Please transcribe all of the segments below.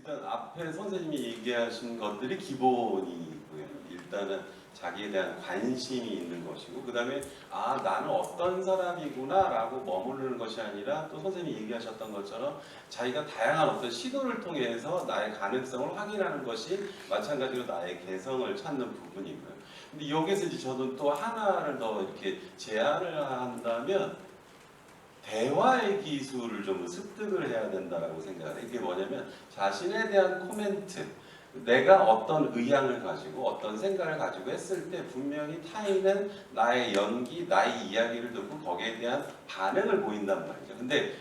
일단 앞에 선생님이 얘기하신 것들이 기본이고요. 일단은 자기에 대한 관심이 있는 것이고 그 다음에 아 나는 어떤 사람이구나 라고 머무르는 것이 아니라 또 선생님이 얘기하셨던 것처럼 자기가 다양한 어떤 시도를 통해서 나의 가능성을 확인하는 것이 마찬가지로 나의 개성을 찾는 부분이고요. 근데 여기서 이제 저는 또 하나를 더 이렇게 제안을 한다면 대화의 기술을 좀 습득을 해야 된다라고 생각을 해요. 이게 뭐냐면 자신에 대한 코멘트, 내가 어떤 의향을 가지고 어떤 생각을 가지고 했을 때 분명히 타인은 나의 연기, 나의 이야기를 듣고 거기에 대한 반응을 보인단 말이죠. 근데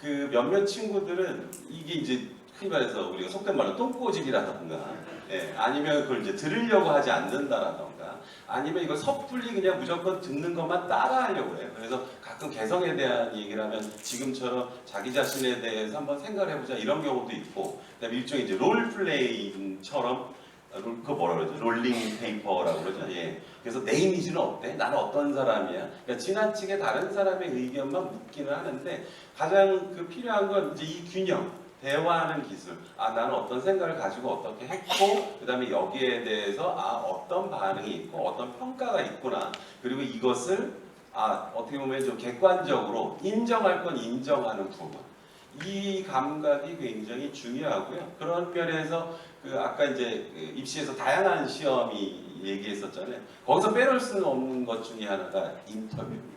그 몇몇 친구들은 이게 이제 흔히 말해서 우리가 속된 말로 똥꼬집이라던가 예, 아니면 그걸 이제 들으려고 하지 않는다라던가 아니면 이걸 섣불리 그냥 무조건 듣는 것만 따라하려고 해요. 그래서 가끔 개성에 대한 얘기를 하면 지금처럼 자기 자신에 대해서 한번 생각을 해보자 이런 경우도 있고 그다음에 일종의 이제 롤플레잉처럼 아, 롤, 그거 뭐라 그러죠? 롤링 페이퍼라고 그러죠. 예. 그래서 내 이미지는 어때? 나는 어떤 사람이야? 그러니까 지나치게 다른 사람의 의견만 묻기는 하는데 가장 그 필요한 건 이제 이 균형. 대화하는 기술. 아, 나는 어떤 생각을 가지고 어떻게 했고, 그 다음에 여기에 대해서 아, 어떤 반응이 있고, 어떤 평가가 있구나. 그리고 이것을 아, 어떻게 보면 좀 객관적으로 인정할 건 인정하는 부분. 이 감각이 굉장히 중요하고요. 그런 면에서 그 아까 이제 그 입시에서 다양한 시험이 얘기했었잖아요. 거기서 빼놓을 수는 없는 것 중에 하나가 인터뷰입니다.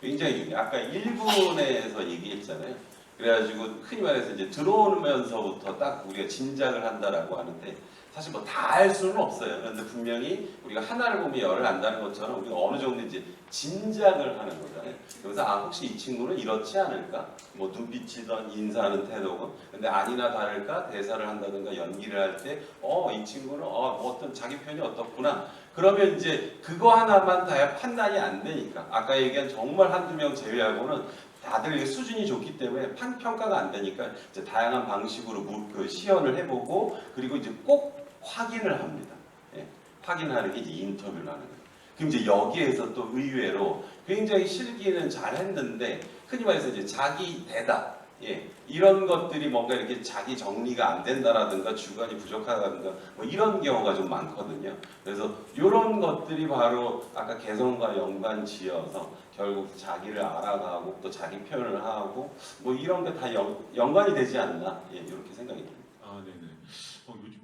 굉장히 중요해요. 아까 1분에서 얘기했잖아요. 그래가지고 흔히 말해서 이제 들어오면서부터 딱 우리가 짐작을 한다라고 하는데 사실 뭐 다 알 수는 없어요. 그런데 분명히 우리가 하나를 보면 열을 안다는 것처럼 우리가 어느 정도 이제 짐작을 하는 거잖아요. 그래서 아 혹시 이 친구는 이렇지 않을까? 뭐 눈빛이든 인사하는 태도건. 근데 아니나 다를까 대사를 한다든가 연기를 할 때 어 이 친구는 어 어떤 자기 표현이 어떻구나. 그러면 이제 그거 하나만 다 판단이 안 되니까 아까 얘기한 정말 한두 명 제외하고는 다들 수준이 좋기 때문에 판 평가가 안 되니까 이제 다양한 방식으로 무- 그 시연을 해보고 그리고 이제 꼭 확인을 합니다. 예, 확인하는 게 이제 인터뷰를 하는 거예요. 그럼 이제 여기에서 또 의외로 굉장히 실기는 잘 했는데 흔히 말해서 이제 자기 대답 예, 이런 것들이 뭔가 이렇게 자기 정리가 안 된다라든가 주관이 부족하다든가 뭐 이런 경우가 좀 많거든요. 그래서 이런 것들이 바로 아까 개성과 연관 지어서 결국 자기를 알아가고 또 자기 표현을 하고 뭐 이런 게 다 연관이 되지 않나 예, 이렇게 생각이 듭니다. 아, 네네. 어, 요즘